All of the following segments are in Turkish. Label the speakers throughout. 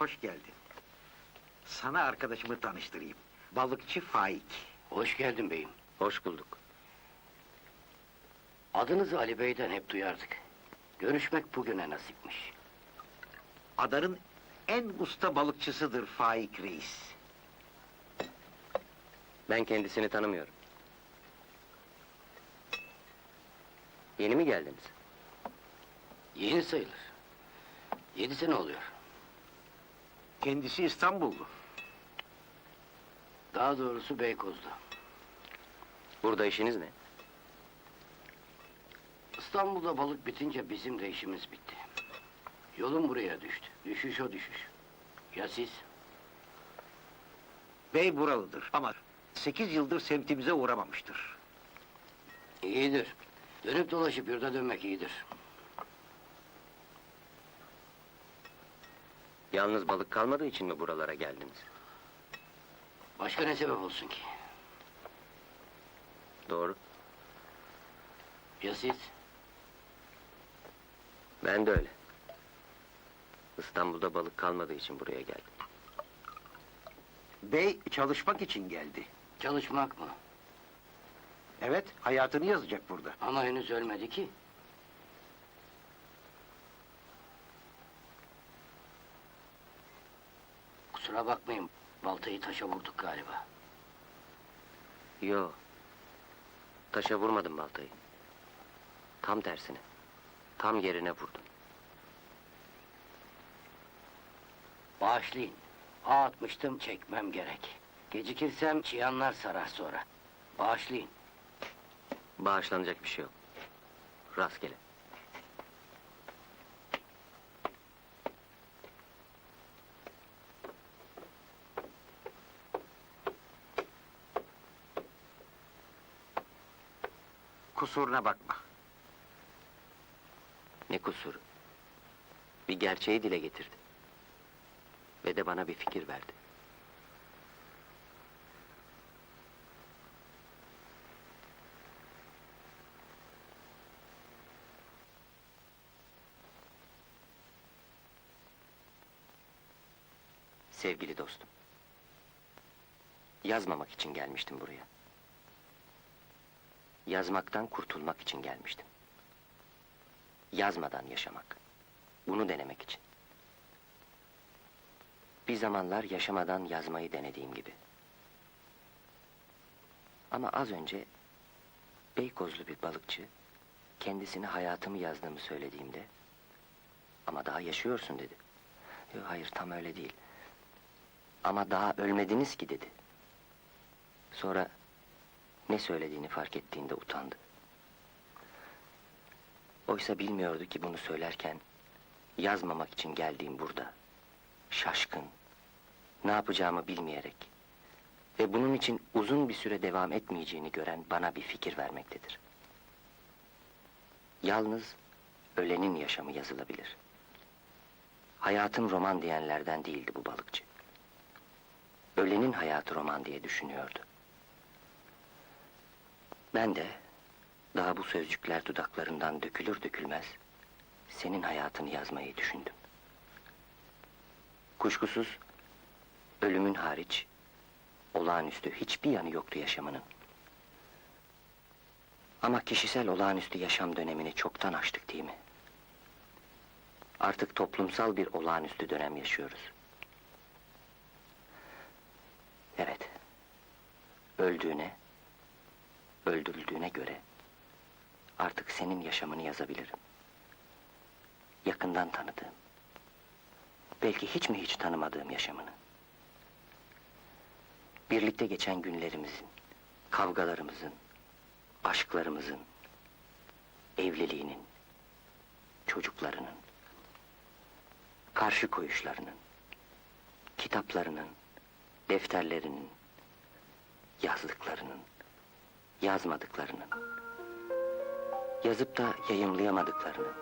Speaker 1: hoş geldin. Sana arkadaşımı tanıştırayım. Balıkçı Faik.
Speaker 2: Hoş geldin beyim.
Speaker 3: Hoş bulduk.
Speaker 2: Adınızı Ali Bey'den hep duyardık. Görüşmek bugüne nasipmiş.
Speaker 1: Adanın en usta balıkçısıdır Faik Reis.
Speaker 3: Ben kendisini tanımıyorum. Yeni mi geldiniz?
Speaker 2: Yeni sayılır. Yedi sene oluyor.
Speaker 1: Kendisi İstanbullu.
Speaker 2: Daha doğrusu Beykoz'da.
Speaker 3: Burada işiniz ne?
Speaker 2: İstanbul'da balık bitince bizim de işimiz bitti. Yolum buraya düştü. Düşüş o düşüş. Ya siz?
Speaker 1: Bey buralıdır ama sekiz yıldır semtimize uğramamıştır.
Speaker 2: İyidir. Dönüp dolaşıp yurda dönmek iyidir.
Speaker 3: Yalnız balık kalmadığı için mi buralara geldiniz?
Speaker 2: Başka ne sebep olsun ki?
Speaker 3: Doğru.
Speaker 2: Ya siz?
Speaker 3: Ben de öyle. İstanbul'da balık kalmadığı için buraya geldim.
Speaker 1: Bey çalışmak için geldi.
Speaker 2: Çalışmak mı?
Speaker 1: Evet, hayatını yazacak burada.
Speaker 2: Ama henüz ölmedi ki. Baltayı taşa vurduk galiba.
Speaker 3: Yo. Taşa vurmadım baltayı. Tam tersine. Tam yerine vurdum.
Speaker 2: Bağışlayın. Ağ atmıştım, çekmem gerek. Gecikirsem çıyanlar sarar sonra. Bağışlayın.
Speaker 3: Bağışlanacak bir şey yok. Rastgele.
Speaker 1: Kusuruna bakma.
Speaker 3: Ne kusuru? Bir gerçeği dile getirdi. Ve de bana bir fikir verdi. Sevgili dostum. Yazmamak için gelmiştim buraya. Yazmaktan kurtulmak için gelmiştim. Yazmadan yaşamak. Bunu denemek için. Bir zamanlar yaşamadan yazmayı denediğim gibi. Ama az önce Beykozlu bir balıkçı kendisine hayatımı yazdığımı söylediğimde ama daha yaşıyorsun dedi. Yok hayır tam öyle değil. Ama daha ölmediniz ki dedi. Sonra ne söylediğini fark ettiğinde utandı. Oysa bilmiyordu ki bunu söylerken yazmamak için geldiğim burada. Şaşkın, ne yapacağımı bilmeyerek ve bunun için uzun bir süre devam etmeyeceğini gören bana bir fikir vermektedir. Yalnız ölenin yaşamı yazılabilir. Hayatım roman diyenlerden değildi bu balıkçı. Ölenin hayatı roman diye düşünüyordu. Ben de daha bu sözcükler dudaklarından dökülür dökülmez senin hayatını yazmayı düşündüm. Kuşkusuz ölümün hariç olağanüstü hiçbir yanı yoktu yaşamının. Ama kişisel olağanüstü yaşam dönemini çoktan aştık değil mi? Artık toplumsal bir olağanüstü dönem yaşıyoruz. Evet. Öldüğüne, öldürüldüğüne göre artık senin yaşamını yazabilirim. Yakından tanıdığım, belki hiç mi hiç tanımadığım yaşamını. Birlikte geçen günlerimizin, kavgalarımızın, aşklarımızın, evliliğinin, çocuklarının, karşı koyuşlarının, kitaplarının, defterlerinin, yazdıklarının, yazmadıklarının, yazıp da yayımlayamadıklarının,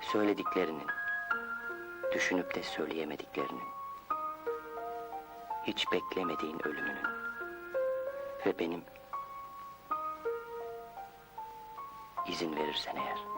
Speaker 3: söylediklerinin, düşünüp de söyleyemediklerinin, hiç beklemediğin ölümünün. Ve benim izin verirsen eğer